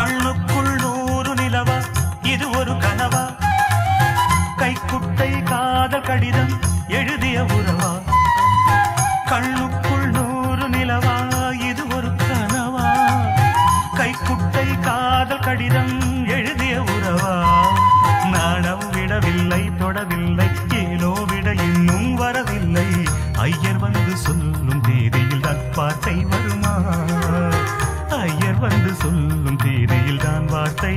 கண்ணுக்குள் நூறு நிலவா? இது ஒரு கனவா? கைக்குட்டை காதல் கடிதம் எழுதிய உறவா? கண்ணுக்குள் நூறு நிலவா? இது ஒரு கனவா? கைக்குட்டை காதல் கடிதம் வார்த்தை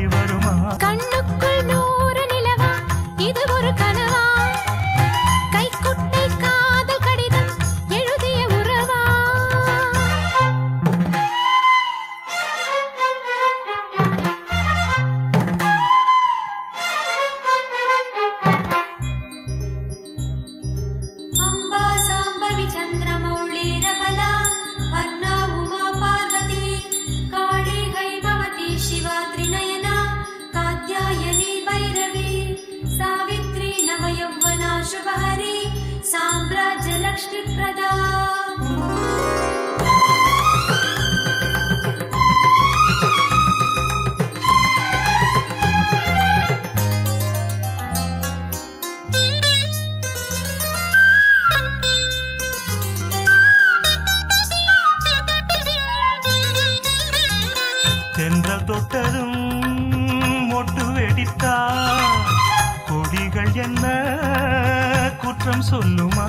சொல்லுமா?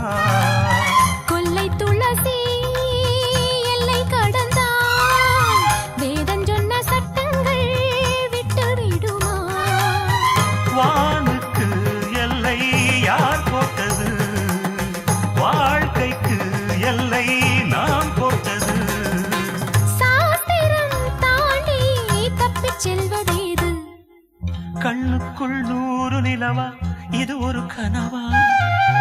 கொல்லை துளசி எல்லை கடந்தான் வேதம் சொன்ன சட்டங்கள் விட்டு விடுமா? வானுக்கு எல்லை யார் போட்டது? வாழ்க்கைக்கு எல்லை நாம் போட்டது. சாஸ்திரம் தாண்டி தப்பிச் செல்வதேது கண்ணுக்குள் நூறு நிலவா இது ஒரு கனவா?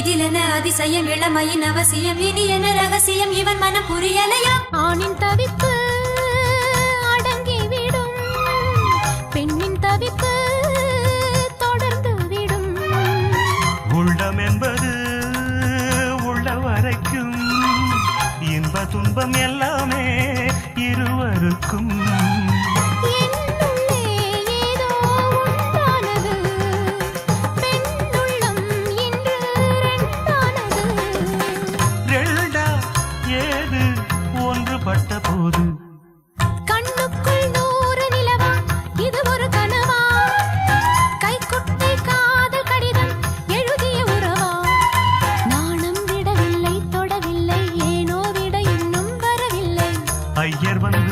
இதிலென அதிசயம் இளமையின் அவசியம் இனி என்ன ரகசியம் இவன் மனம் புரியலையா? ஆணின் தவிப்பு அடங்கி விடும். பெண்ணின் தவிப்பு தொடர்ந்து விடும். உள்ளம் என்பது உள்ள வரைக்கும் இன்ப துன்பம் எல்லாமே இருவருக்கும்.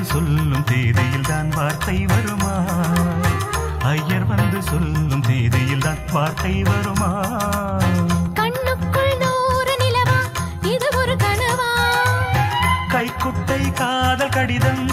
சொல்லும் தேதியில் தான் வார்த்தை வருமா? ஐயர் வந்து சொல்லும் தேதியில் தான் வார்த்தை வருமா? கைக்குட்டை காதல் கடிதம்